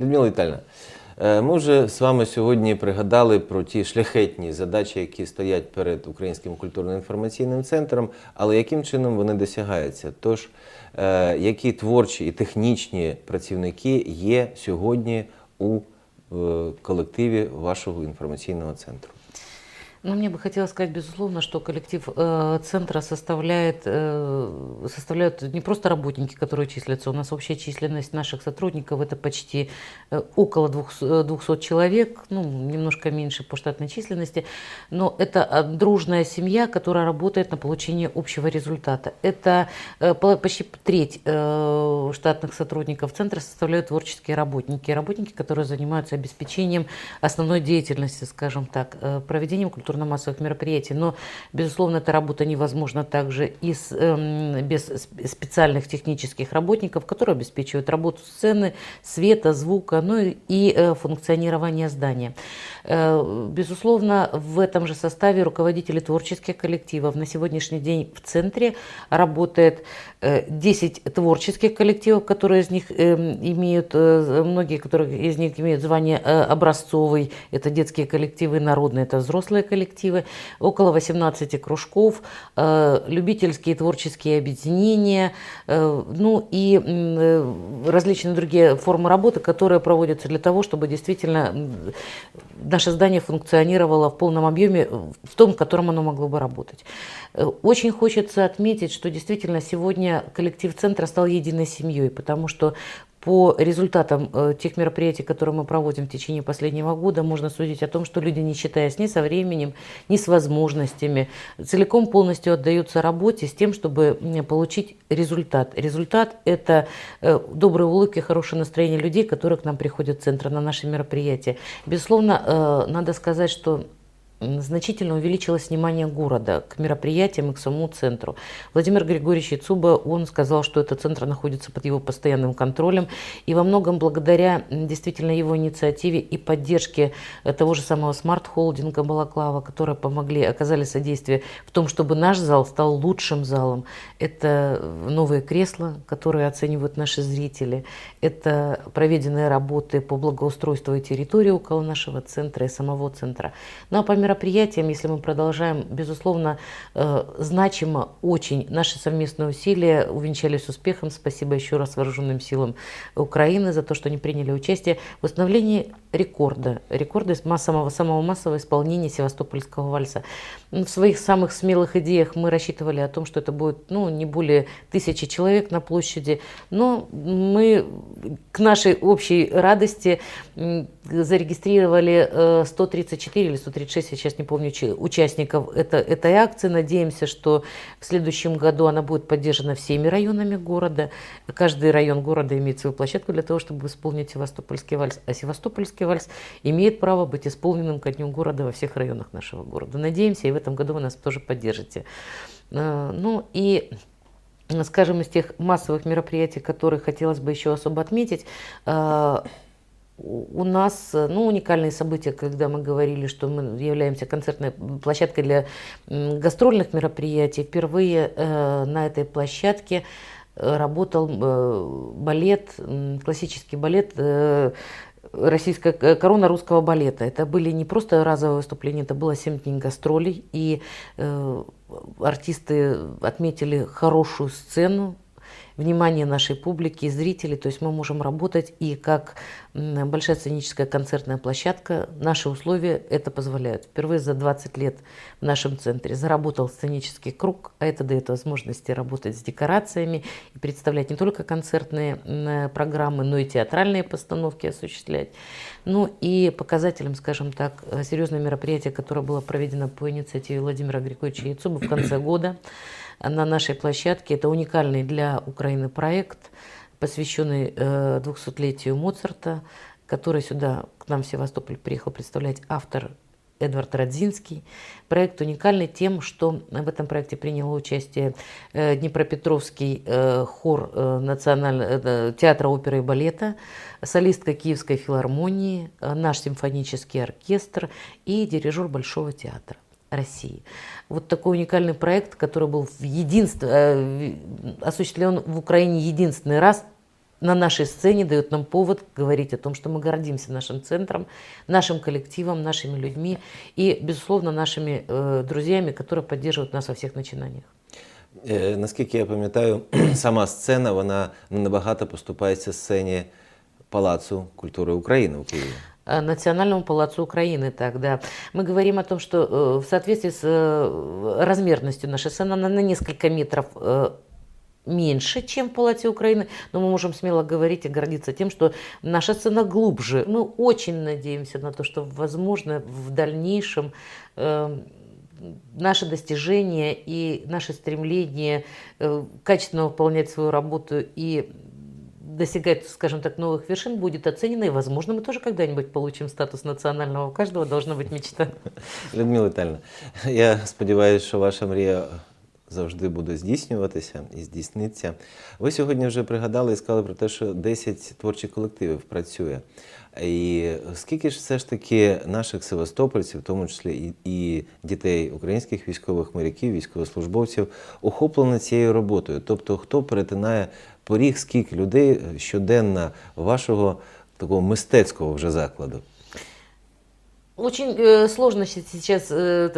Людмила Вітальна, е, ми вже з вами сьогодні пригадали про ті шляхетні задачі, які стоять перед Українським культурно-інформаційним центром, але яким чином вони досягаються? Тож, е, які творчі і технічні працівники є сьогодні у е, колективі вашого інформаційного центру? Ну, мне бы хотелось сказать, безусловно, что коллектив э, центра составляет, э, составляют не просто работники, которые числятся. У нас общая численность наших сотрудников это почти э, около 200, 200 человек, ну, немножко меньше по штатной численности. Но это э, дружная семья, которая работает на получение общего результата. Это э, почти треть э, штатных сотрудников центра составляют творческие работники. Работники, которые занимаются обеспечением основной деятельности, скажем так, э, проведением культурно-массовых мероприятий. Но, безусловно, эта работа невозможна также и с, эм, без сп- специальных технических работников, которые обеспечивают работу сцены, света, звука, ну и, и, э, функционирование здания. Э, Безусловно, в этом же составе руководители творческих коллективов. На сегодняшний день в центре работает э, 10 творческих коллективов, которые из них эм, имеют, э, многие которые из них имеют звание э, образцовый, это детские коллективы, народные, это взрослые коллективы, около 18 кружков, э, любительские творческие объединения, э, ну и э, различные другие формы работы, которые проводятся для того, чтобы действительно наше здание функционировало в полном объеме, в том, в котором оно могло бы работать. Очень хочется отметить, что действительно сегодня коллектив центра стал единой семьей, потому что по результатам э, тех мероприятий, которые мы проводим в течение последнего года, можно судить о том, что люди, не считаясь ни со временем, ни с возможностями, целиком полностью отдаются работе с тем, чтобы получить результат. Результат – это э, добрые улыбки, хорошее настроение людей, которые к нам приходят в центр на наши мероприятия. Безусловно, э, надо сказать, что значительно увеличилось внимание города к мероприятиям и к самому центру. Владимир Григорьевич Яцуба, он сказал, что этот центр находится под его постоянным контролем, и во многом благодаря действительно его инициативе и поддержке э, того же самого смарт-холдинга Балаклава, которые помогли, оказали содействие в том, чтобы наш зал стал лучшим залом. Это э, новые кресла, которые оценивают наши зрители, это проведенные работы по благоустройству территории около нашего центра и самого центра. Ну а по мероприятиям, если мы продолжаем, безусловно, э, значимо очень наши совместные усилия увенчались успехом. Спасибо еще раз вооруженным силам Украины за то, что они приняли участие в установлении рекорда, рекорда массового, самого массового исполнения Севастопольского вальса. В своих самых смелых идеях мы рассчитывали о том, что это будет ну, не более тысячи человек на площади, но мы к нашей общей радости зарегистрировали э, 134 или 136, я сейчас не помню, участников это, этой акции. Надеемся, что в следующем году она будет поддержана всеми районами города. Каждый район города имеет свою площадку для того, чтобы исполнить Севастопольский вальс. А Севастопольский вальс имеет право быть исполненным ко дню города во всех районах нашего города. Надеемся, и в этом году вы нас тоже поддержите. Э, Ну и скажем, из тех массовых мероприятий, которые хотелось бы еще особо отметить, э, у нас э, ну, уникальные события, когда мы говорили, что мы являемся концертной площадкой для гастрольных мероприятий. Впервые э, на этой площадке э, работал балет, классический балет российская корона русского балета. Это были не просто разовые выступления, это было 7 дней гастролей. И артисты отметили хорошую сцену, внимание нашей публики и зрителей. То есть мы можем работать и как большая сценическая концертная площадка. Наши условия это позволяют. Впервые за 20 лет в нашем центре заработал сценический круг, а это дает возможности работать с декорациями и представлять не только концертные м, программы, но и театральные постановки осуществлять. Ну и показателем, скажем так, э, серьезное мероприятие, которое было проведено по инициативе Владимира Григорьевича Яцуба в конце года на нашей площадке. Это уникальный для Украины проект, посвященный э, 200-летию Моцарта, который сюда к нам в Севастополь приехал представлять автор Эдвард Радзинский. Проект уникальный тем, что в этом проекте приняло участие э, Днепропетровский э, хор э, национального э, театра оперы и балета, солистка Киевской филармонии, э, наш симфонический оркестр и дирижер Большого театра. России. Вот такой уникальный проект, который был в единстве, э, в- осуществлен в Украине единственный раз на нашей сцене дает нам повод говорить о том, что мы гордимся нашим центром, нашим коллективом, нашими людьми и, безусловно, нашими э, друзьями, которые поддерживают нас во всех начинаниях. Е, Наскільки я пам'ятаю, сама сцена вона не набагато поступається сцені Палацу культури України у Києві. Э, Национальному палацу Украины тогда. Мы говорим о том, что э, в соответствии с э, размерностью нашей сцены, она на несколько метров меньше, чем в Палате Украины, но мы можем смело говорить и гордиться тем, что наша сцена глубже. Мы очень надеемся на то, что, возможно, в дальнейшем наши достижения и наше стремление качественно выполнять свою работу и достигать, скажем так, новых вершин будет оценено, и, возможно, мы тоже когда-нибудь получим статус национального. У каждого должна быть мечта. Людмила Віталіївна, я сподіваюся, що ваша мрія завжди буде здійснюватися і здійсниться. Ви сьогодні вже пригадали і сказали про те, що 10 творчих колективів працює. І скільки ж все ж таки наших севастопольців, в тому числі і, дітей українських військових моряків, військовослужбовців, охоплено цією роботою? Тобто, хто перетинає поріг, скільки людей щоденно вашого такого мистецького вже закладу? Очень э, сложно сейчас э,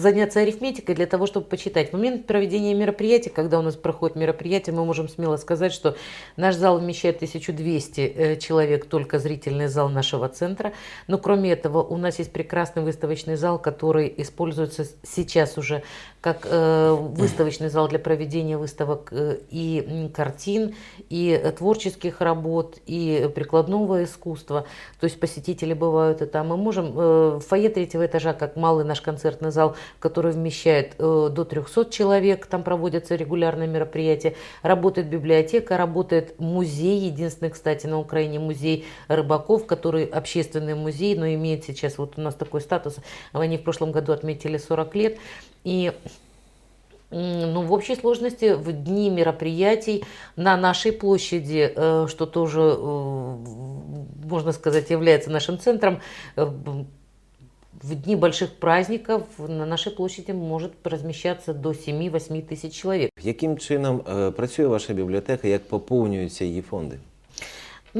заняться арифметикой для того, чтобы почитать. В момент проведения мероприятия, когда у нас проходит мероприятие, мы можем смело сказать, что наш зал вмещает 1200 э, человек, только зрительный зал нашего центра. Но кроме этого, у нас есть прекрасный выставочный зал, который используется сейчас уже как э, выставочный зал для проведения выставок э, и картин, и э, творческих работ, и прикладного искусства. То есть посетители бывают и там. Мы можем в фойе третьего этажа, как малый наш концертный зал, который вмещает э, до 300 человек, там проводятся регулярные мероприятия. Работает библиотека, работает музей, единственный, кстати, на Украине музей рыбаков, который общественный музей, но имеет сейчас вот у нас такой статус. Они в прошлом году отметили 40 лет. И Ну, в общей сложности в дни мероприятий на нашей площади, э, что тоже, э, можно сказать, является нашим центром, э, б- в дни больших праздников на нашей площади может размещаться до 7-8 тысяч человек. Яким чином е, працює ваша бібліотека, як поповнюються її фонди?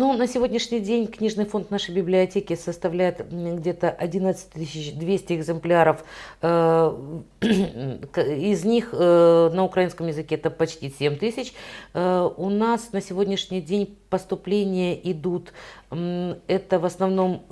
Ну, на сегодняшний день книжный фонд нашей библиотеки составляет где-то 11 200 экземпляров. Э, Из них э, на украинском языке это почти 7 тысяч. Э, У нас на сегодняшний день поступления идут, это в основном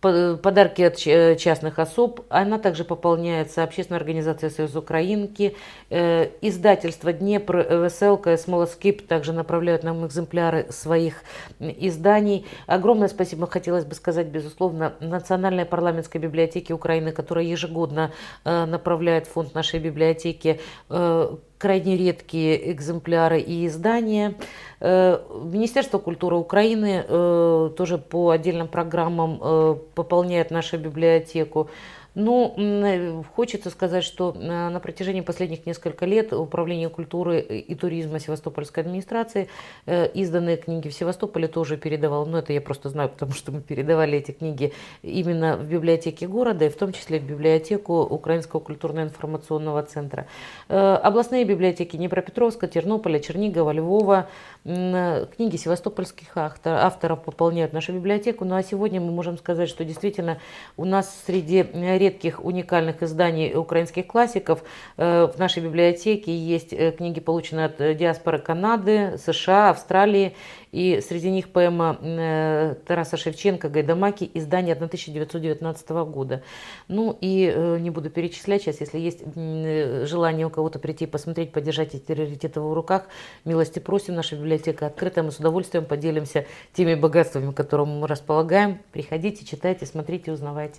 подарки от ч- частных особ. Она также пополняется общественной организацией «Союз Украинки». Э, Издательство «Днепр», ВСЛК, «Смолоскип» также направляют нам экземпляры своих изданий. Огромное спасибо хотелось бы сказать, безусловно, Национальной парламентской библиотеке Украины, которая ежегодно э, направляет фонд нашей библиотеки э, крайне редкие экземпляры и издания. Э, Министерство культуры Украины э, тоже по отдельным программам э, пополняет нашу библиотеку. Ну, э, хочется сказать, что э, на протяжении последних нескольких лет Управление культуры и туризма Севастопольской администрации э, изданные книги в Севастополе тоже передавал. Но это я просто знаю, потому что мы передавали эти книги именно в библиотеке города, и в том числе в библиотеку Украинского культурно-информационного центра. Областные библиотеки Днепропетровска, Тернополя, Чернигова, Львова, книги севастопольских автор- авторов пополняют нашу библиотеку. Ну а сегодня мы можем сказать, что действительно у нас среди редких уникальных изданий украинских классиков э, в нашей библиотеке есть э, книги, полученные от э, диаспоры Канады, США, Австралии. И среди них поэма Тараса Шевченко «Гайдамаки» издание 1919 года. Ну и не буду перечислять сейчас, если есть желание у кого-то прийти посмотреть, подержать эти раритеты в руках, милости просим, наша библиотека открыта, мы с удовольствием поделимся теми богатствами, которыми мы располагаем. Приходите, читайте, смотрите, узнавайте.